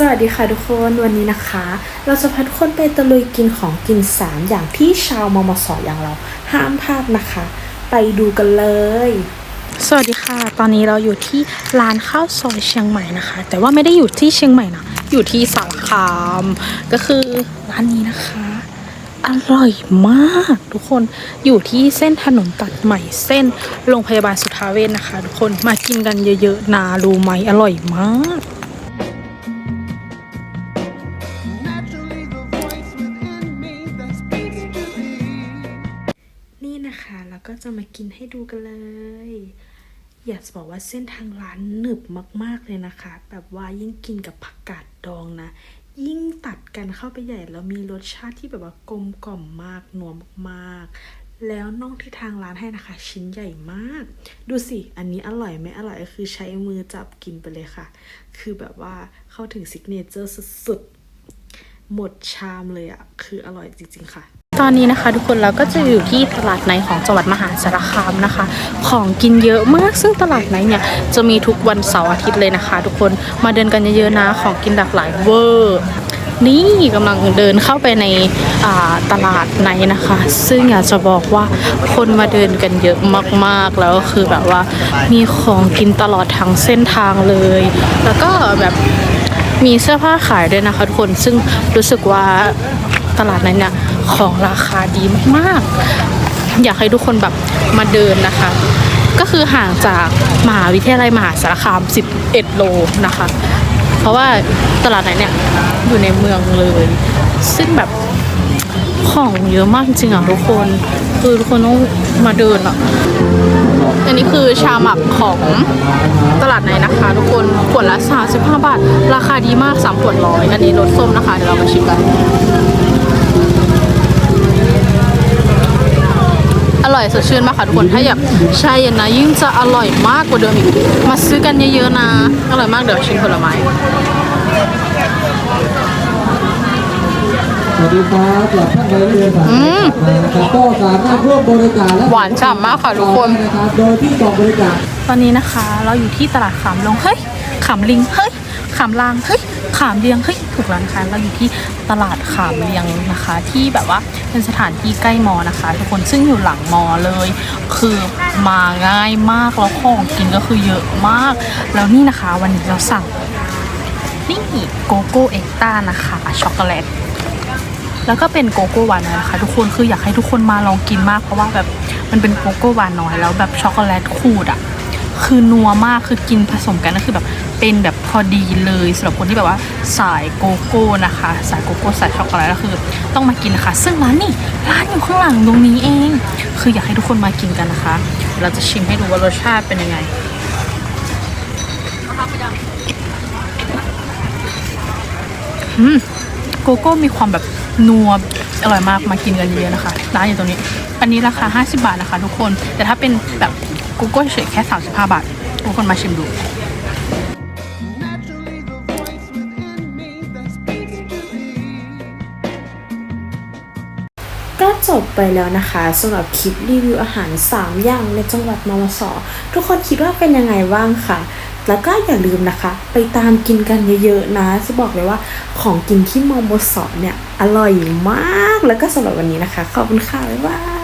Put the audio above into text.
สวัสดีค่ะทุกคนวันนี้นะคะ เราจะพาทุกคนไปตะลุยกินของกินสามอย่างที่ชาวมมสอย่างเรา ห้ามพลาดนะคะ ไปดูกันเลย สวัสดีค่ะ ตอนนี้เราอยู่ที่ร้านข้าวซอยเชียงใหม่นะคะ แต่ว่าไม่ได้อยู่ที่เชียงใหม่นะอยู่ที่สารคาม ก็คือร้านนี้นะคะ อร่อยมากทุกคนอยู่ที่เส้นถนนตัดใหม่เส้นโรงพยาบาลสุทธาเวชนะคะ ทุกคนมากินกันเยอะๆนารู้ไหมอร่อยมาก ก็จะมากินให้ดูกันเลย อยากจะบอกว่าเส้นทางร้านหนึบมาก ๆเลยนะคะ แบบว่ายิ่งกินกับผักกาดดองนะ ยิ่งตัดกันเข้าไปใหญ่แล้วมีรสชาติที่แบบว่ากลมกล่อมมากนัวมากๆ แล้วน่องที่ทางร้านให้นะคะ ชิ้นใหญ่มาก ดูสิ อันนี้อร่อยไหมอร่อยก็คือใช้มือจับกินไปเลยค่ะ คือแบบว่าเข้าถึงซิกเนเจอร์สุดๆหมดชามเลยอะคืออร่อยจริง ๆ ค่ะ ตอนนี้นะคะทุกคนเราก็จะอยู่ที่ตลาดในของจังหวัดมหาสารคามนะคะ ของกินเยอะมากซึ่งตลาดในเนี่ยจะมีทุกวันเสาร์อาทิตย์เลยนะคะ ทุกคนมาเดินกันเยอะๆนะของกินหลากหลายเวอร์นี่กำลังเดินเข้าไปในตลาดในนะคะ ซึ่งอยากจะบอกว่าคนมาเดินกันเยอะมากๆแล้วก็คือแบบว่ามีของกินตลอดทั้งเส้นทางเลย แล้วก็แบบมีเสื้อผ้าขายด้วยนะคะทุกคนซึ่งรู้สึกว่า ตลาดนั้นเนี่ยของราคาดีมากๆ อยากให้ทุกคนแบบมาเดินนะคะ ก็คือห่างจากมหาวิทยาลัยมหาสารคาม 11 โลนะคะ เพราะว่าตลาดไหนเนี่ยอยู่ในเมืองเลย ซึ่งแบบของเยอะมากจริงๆอะทุกคนคือทุกคนต้องมาเดินอะอันนี้คือชาหมักของตลาดไหนนะคะ ทุกคนขวดละ35บาท ราคาดีมาก3ขวดร้อยอันนี้รสส้มนะคะ เดี๋ยวเรามาชิมกัน ร่อยสดชื่นมากค่ะทุกคนถ้าอยากชาเย็นนะยิ่งจะอร่อยมากกว่าเดิมอีกมาซื้อกันเยอะๆนะอร่อยมากเดี๋ยวชิมผลไม้สวัสดีครับสำหรับท่านใดที่เดินผ่านนะครับก็สามารถร่วมบริการและหวานฉ่ำมากค่ะทุกคนนะครับโดยที่กล่องบริการตอนนี้นะคะ เราอยู่ที่ตลาดขามลงเฮ้ย ขามลิงเฮ้ยขามลางเฮ้ยขามเลียงเฮ้ยถูกแล้วนะคะเราอยู่ที่ตลาดขามเลียงนะคะ ที่แบบว่าเป็นสถานที่ใกล้มอนะคะ ทุกคนซึ่งอยู่หลังมอเลย คือมาง่ายมากแล้วของกินก็คือเยอะมาก แล้วนี่นะคะวันนี้เราสั่งนี่โกโก้เอ็กต้านะคะช็อกโกแลตแล้วก็เป็นโกโก้หวานน้อยนะคะ ทุกคนคืออยากให้ทุกคนมาลองกินมากเพราะว่าแบบมันเป็นโกโก้หวานน้อยแล้วแบบช็อกโกแลตขูดอะ คือนัวมากคือกินผสมกันก็คือแบบเป็นแบบพอดีเลยสำหรับคนที่แบบว่าสายโกโก้นะคะ สายโกโก้สายช็อกโกแลตก็คือ ต้องมากินนะคะ ซึ่งร้านนี่ร้านอยู่ข้างหลังตรงนี้เอง คืออยากให้ทุกคนมากินกันนะคะ เราจะชิมให้ดูว่ารสชาติเป็นยังไงอืมโกโก้มีความแบบนัวอร่อยมากมากินกันเยอะๆนะคะ ร้านอยู่ตรงนี้ อันนี้ราคา 50 บาทนะคะ ทุกคน แต่ถ้าเป็นแบบ กโก้เฉยแค่ 35 บาททุกคนมาชิมดูก็จบไปแล้วนะคะสำหรับคลิปรีวิวอาหาร 3 อย่างในจังหวัดมมสทุกคนคิดว่าเป็นยังไงบ้างคะแล้วก็อย่าลืมนะคะ ไปตามกินกันเยอะๆนะ จะบอกเลยว่าของกินที่มมสเนี่ย อร่อยมากแล้วก็สำหรับวันนี้นะคะ ขอบคุณค่ะ บ๊ายบาย